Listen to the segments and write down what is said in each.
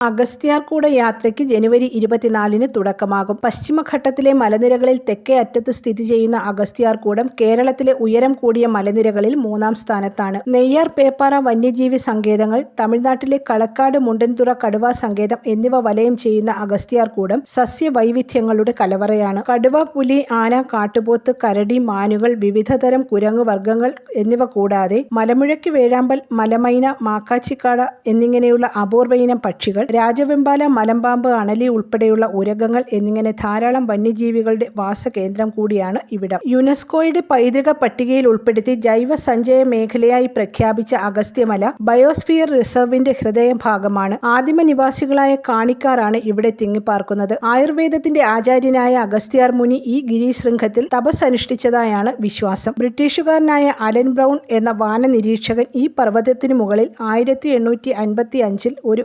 അഗസ്ത്യാർകൂട യാത്രയ്ക്ക് ജനുവരി ഇരുപത്തിനാലിന് തുടക്കമാകും. പശ്ചിമഘട്ടത്തിലെ മലനിരകളിൽ തെക്കേ അറ്റത്ത് സ്ഥിതി ചെയ്യുന്ന അഗസ്ത്യാർകൂടം കേരളത്തിലെ ഉയരം കൂടിയ മലനിരകളിൽ മൂന്നാം സ്ഥാനത്താണ്. നെയ്യാർ പേപ്പാറ വന്യജീവി സങ്കേതങ്ങൾ തമിഴ്നാട്ടിലെ കളക്കാട് മുണ്ടൻതുറ കടുവ സങ്കേതം എന്നിവ വലയം ചെയ്യുന്ന അഗസ്ത്യാർകൂടം സസ്യവൈവിധ്യങ്ങളുടെ കലവറയാണ്. കടുവ പുലി ആന കാട്ടുപോത്ത് കരടി മാനുകൾ വിവിധതരം കുരങ്ങു വർഗങ്ങൾ എന്നിവ കൂടാതെ മലമുഴക്കി വേഴാമ്പൽ മലമൈന മാക്കാച്ചിക്കാട എന്നിങ്ങനെയുള്ള അപൂർവയിനം പക്ഷികൾ രാജവെമ്പാല മലമ്പാമ്പ് അണലി ഉൾപ്പെടെയുള്ള ഉരകങ്ങൾ എന്നിങ്ങനെ ധാരാളം വന്യജീവികളുടെ വാസകേന്ദ്രം കൂടിയാണ് ഇവിടം. യുനെസ്കോയുടെ പൈതൃക പട്ടികയിൽ ഉൾപ്പെടുത്തി ജൈവ സഞ്ചയ മേഖലയായി പ്രഖ്യാപിച്ച അഗസ്ത്യമല ബയോസ്ഫിയർ റിസർവിന്റെ ഹൃദയഭാഗമാണ് ആദിമ നിവാസികളായ കാണിക്കാറാണ് ഇവിടെ തിങ്ങിപ്പാർക്കുന്നത്. ആയുർവേദത്തിന്റെ ആചാര്യനായ അഗസ്ത്യാർ മുനി ഈ ഗിരിശൃംഖത്തിൽ തപസ് അനുഷ്ഠിച്ചതായാണ് വിശ്വാസം. ബ്രിട്ടീഷുകാരനായ അലൻ ബ്രൗൺ എന്ന വാനനിരീക്ഷകൻ ഈ പർവതത്തിനു മുകളിൽ ആയിരത്തി എണ്ണൂറ്റി അൻപത്തി അഞ്ചിൽ ഒരു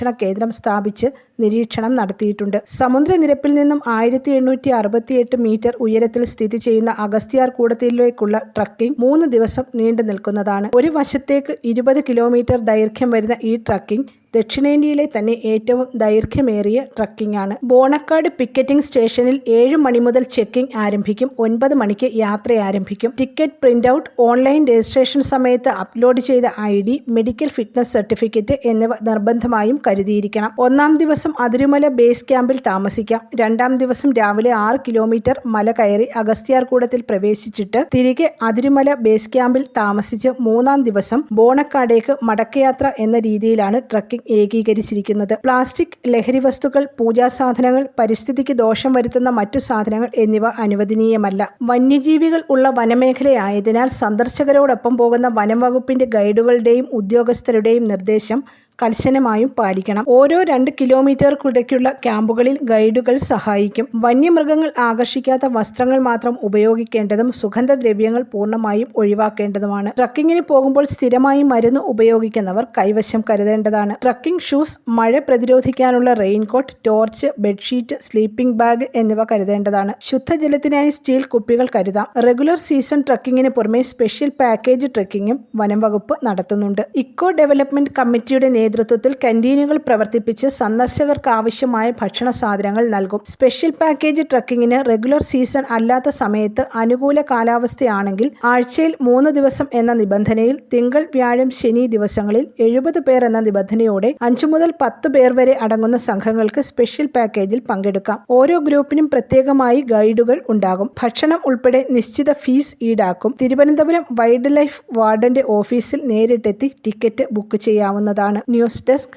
വാനനിരീക്ഷണ കേന്ദ്രം സ്ഥാപിച്ച് നിരീക്ഷണം നടത്തിയിട്ടുണ്ട്. സമുദ്രനിരപ്പിൽ നിന്നും ആയിരത്തി എണ്ണൂറ്റി അറുപത്തിയെട്ട് മീറ്റർ ഉയരത്തിൽ സ്ഥിതി ചെയ്യുന്ന അഗസ്ത്യാർ കൂടത്തിലേക്കുള്ള ട്രക്കിംഗ് മൂന്ന് ദിവസം നീണ്ടു നിൽക്കുന്നതാണ് ഒരു വശത്തേക്ക് ഇരുപത് കിലോമീറ്റർ ദൈർഘ്യം വരുന്ന ഈ ട്രക്കിംഗ് ദക്ഷിണേന്ത്യയിലെ തന്നെ ഏറ്റവും ദൈർഘ്യമേറിയ ട്രക്കിംഗ് ആണ് ബോണക്കാട് പിക്കറ്റിംഗ് സ്റ്റേഷനിൽ ഏഴ് മണി മുതൽ ചെക്കിംഗ് ആരംഭിക്കും. ഒൻപത് മണിക്ക് യാത്ര ആരംഭിക്കും. Ticket print out online registration സമയത്ത് അപ്ലോഡ് ചെയ്ത I D medical fitness certificate എന്നിവ നിർബന്ധമായും കരുതിയിരിക്കണം. ഒന്നാം ദിവസം അതിരുമല ബേസ് ക്യാമ്പിൽ താമസിക്കാം. രണ്ടാം ദിവസം രാവിലെ ആറ് കിലോമീറ്റർ മല കയറി അഗസ്ത്യാർകൂടത്തിൽ പ്രവേശിച്ചിട്ട് തിരികെ അതിരുമല ബേസ് ക്യാമ്പിൽ താമസിച്ച് മൂന്നാം ദിവസം ബോണക്കാടേക്ക് മടക്കയാത്ര എന്ന രീതിയിലാണ് ട്രക്കിംഗ് ഏകീകരിച്ചിരിക്കുന്നത്. പ്ലാസ്റ്റിക് ലഹരി വസ്തുക്കൾ പൂജാസാധനങ്ങൾ പരിസ്ഥിതിക്ക് ദോഷം വരുത്തുന്ന മറ്റു സാധനങ്ങൾ എന്നിവ അനുവദനീയമല്ല. വന്യജീവികൾ ഉള്ള വനമേഖലയായതിനാൽ സന്ദർശകരോടൊപ്പം പോകുന്ന വനം വകുപ്പിന്റെ ഗൈഡുകളുടെയും ഉദ്യോഗസ്ഥരുടെയും നിർദ്ദേശം കർശനമായും പാലിക്കണം. ഓരോ രണ്ട് കിലോമീറ്റർക്കിടയ്ക്കുള്ള ക്യാമ്പുകളിൽ ഗൈഡുകൾ സഹായിക്കും. വന്യമൃഗങ്ങൾ ആകർഷിക്കാത്ത വസ്ത്രങ്ങൾ മാത്രം ഉപയോഗിക്കേണ്ടതും സുഗന്ധദ്രവ്യങ്ങൾ പൂർണമായും ഒഴിവാക്കേണ്ടതുമാണ്. ട്രക്കിങ്ങിന് പോകുമ്പോൾ സ്ഥിരമായി മരുന്ന് ഉപയോഗിക്കുന്നവർ കൈവശം കരുതേണ്ടതാണ്. ട്രക്കിംഗ് ഷൂസ് മഴ പ്രതിരോധിക്കാനുള്ള raincoat torch bedsheet sleeping bag എന്നിവ കരുതേണ്ടതാണ്. ശുദ്ധജലത്തിനായി സ്റ്റീൽ കുപ്പികൾ കരുതാം. റെഗുലർ സീസൺ ട്രക്കിങ്ങിന് പുറമെ സ്പെഷ്യൽ പാക്കേജ് ട്രക്കിങ്ങും വനം വകുപ്പ് നടത്തുന്നുണ്ട്. ഇക്കോ ഡെവലപ്മെന്റ് കമ്മിറ്റിയുടെ നേതൃത്വത്തിൽ കന്റീനുകൾ പ്രവർത്തിപ്പിച്ച് സന്ദർശകർക്ക് ആവശ്യമായ ഭക്ഷണ സാധനങ്ങൾ നൽകും. സ്പെഷ്യൽ പാക്കേജ് ട്രക്കിങ്ങിന് റെഗുലർ സീസൺ അല്ലാത്ത സമയത്ത് അനുകൂല കാലാവസ്ഥയാണെങ്കിൽ ആഴ്ചയിൽ മൂന്ന് ദിവസം എന്ന നിബന്ധനയിൽ തിങ്കൾ വ്യാഴം ശനി ദിവസങ്ങളിൽ എഴുപത് പേർ എന്ന നിബന്ധനയോടെ അഞ്ചു മുതൽ പത്ത് പേർ വരെ അടങ്ങുന്ന സംഘങ്ങൾക്ക് സ്പെഷ്യൽ പാക്കേജിൽ പങ്കെടുക്കാം. ഓരോ ഗ്രൂപ്പിനും പ്രത്യേകമായി ഗൈഡുകൾ ഉണ്ടാകും. ഭക്ഷണം ഉൾപ്പെടെ നിശ്ചിത ഫീസ് ഈടാക്കും. തിരുവനന്തപുരം വൈൽഡ് ലൈഫ് വാർഡന്റെ ഓഫീസിൽ നേരിട്ടെത്തി ടിക്കറ്റ് ബുക്ക് ചെയ്യാവുന്നതാണ്. News desk